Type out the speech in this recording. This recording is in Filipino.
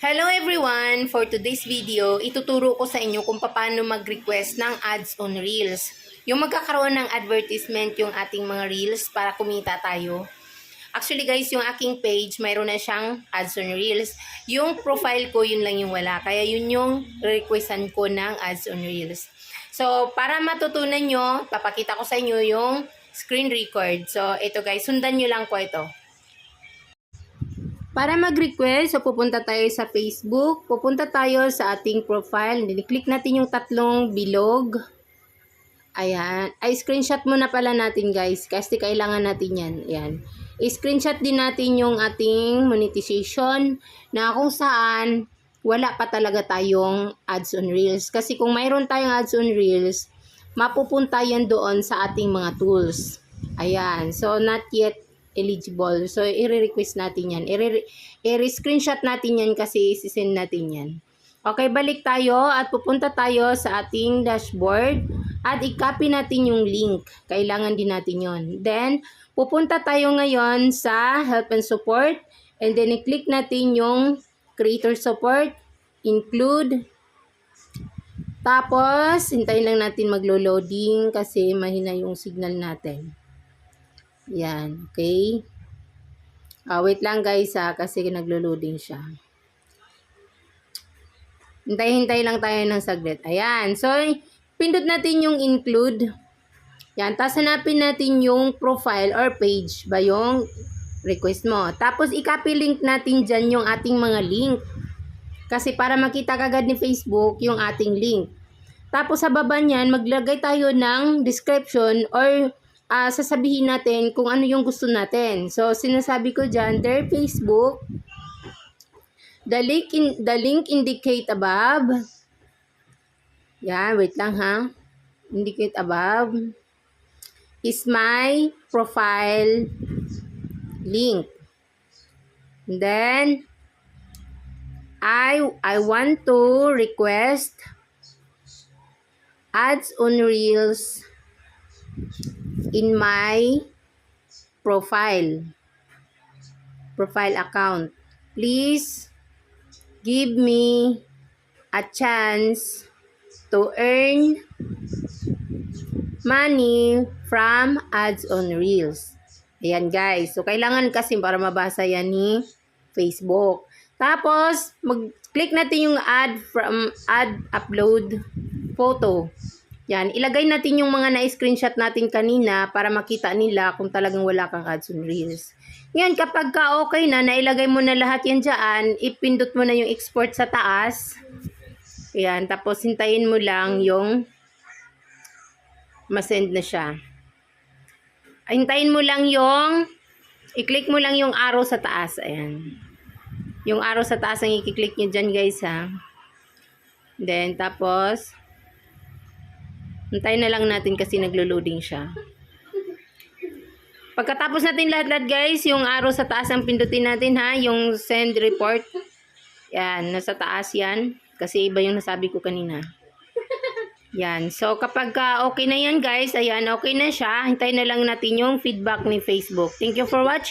Hello everyone! For today's video, ituturo ko sa inyo kung paano mag-request ng ads on Reels. Yung magkakaroon ng advertisement yung ating mga Reels para kumita tayo. Actually guys, yung aking page, mayroon na siyang ads on Reels. Yung profile ko, yun lang yung wala. Kaya yun yung requestan ko ng ads on Reels. So, para matutunan nyo, papakita ko sa inyo yung screen record. So, ito guys, sundan nyo lang po ito. Para mag-request, so pupunta tayo sa Facebook, pupunta tayo sa ating profile, click natin yung tatlong bilog. Ayan. Ay, screenshot muna pala natin guys, kasi kailangan natin yan. Ayan. I-screenshot din natin yung ating monetization na kung saan wala pa talaga tayong ads on Reels. Kasi kung mayroon tayong ads on Reels, mapupunta yan doon sa ating mga tools. Ayan. So, not yet eligible. So, i-request natin yan. I-screenshot natin yan kasi isi-send natin yan. Okay, balik tayo at pupunta tayo sa ating dashboard at i-copy natin yung link. Kailangan din natin yon. Then, pupunta tayo ngayon sa help and support and then i-click natin yung creator support, include, tapos, hintayin lang natin maglo-loading kasi mahina yung signal natin. Yan, okay. Ah, wait lang guys ha, kasi naglo-loading siya. Hintay-hintay lang tayo ng saglit. Ayan, so, pindot natin yung include. Yan, tapos hanapin natin yung profile or page ba yung request mo. Tapos, i-copy link natin dyan yung ating mga link. Kasi para makita kagad ni Facebook yung ating link. Tapos sa baba niyan, maglagay tayo ng description or ah, sasabihin natin kung ano yung gusto natin. So, sinasabi ko dyan, their Facebook, the link, in, the link indicate above. Yan, wait lang ha. Indicate above is my profile link. And then, I, I want to request ads on Reels in my profile profile account. Please give me a chance to earn money from ads on reels. Ayan guys. So kailangan kasi para mabasa yan ni Facebook. Tapos mag-click natin yung add from add upload photo yan, ilagay natin yung mga na-screenshot natin kanina para makita nila kung talagang wala kang ads on Reels. Ngayon, kapag ka okay na, nailagay mo na lahat yan dyan, ipindot mo na yung export sa taas. Yan, tapos hintayin mo lang yung masend na siya. Hintayin mo lang yung, i-click mo lang yung arrow sa taas. Ayan. Yung arrow sa taas ang i-click nyo dyan guys ha. Then, tapos, Hintayin na lang natin kasi naglo-loading siya. Pagkatapos natin lahat-lahat guys, yung arrow sa taas ang pindutin natin ha, yung send report. Yan, nasa taas yan. Kasi iba yung nasabi ko kanina. Yan. So, kapag ka okay na yan guys, ayan, okay na siya. Hintayin na lang natin yung feedback ni Facebook. Thank you for watching.